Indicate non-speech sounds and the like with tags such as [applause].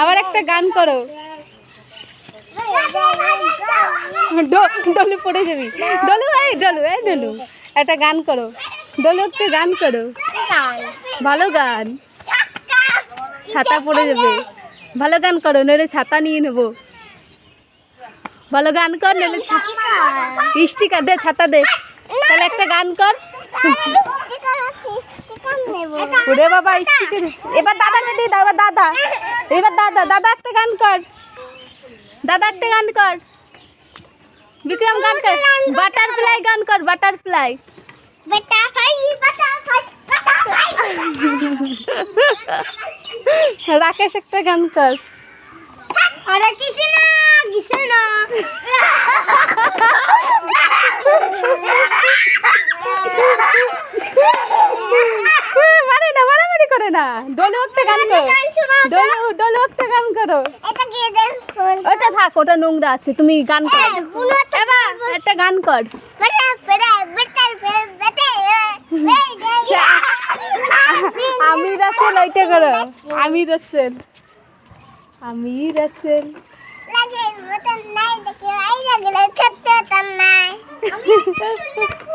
আবার একটা গান করো। ডো- ডলু পড়ে যাবি। ডলু এই ডলু এই ডলু। একটা গান করো। ডলু একটা গান করো। ভালো গান। ছাতা পড়ে যাবে। ভালো গান করো নইলে ছাতা নিয়ে নেব। ভালো গান কর নইলে স্টিকার। দে ছাতা দে। তাহলে একটা গান কর। ওরে বাবা এবার দাদাকে দিয়ে দাও দাদা। এবার দাদা দাদা একটা গান কর। দাদা একটা গান কর। বিক্রম গান কর। বাটারফ্লাই গান কর বাটারফ্লাই। রাকেশ একটা গান কর। কৃষ্ণ কৃষ্ণ [laughs] মানে না মারামারি করে না ডোলে একটা গান করো। ডোলে ডোলে একটা গান করো। ওটা থাক ওটা নোংরা আছে তুমি গান করো। একটা গান কর। আমি রাসেল ওইটা করো। আমি রাসেল। আমি রাসেল। লাগে নাই দেখে আই লাগলে ছোট্ট তন্নাই [laughs]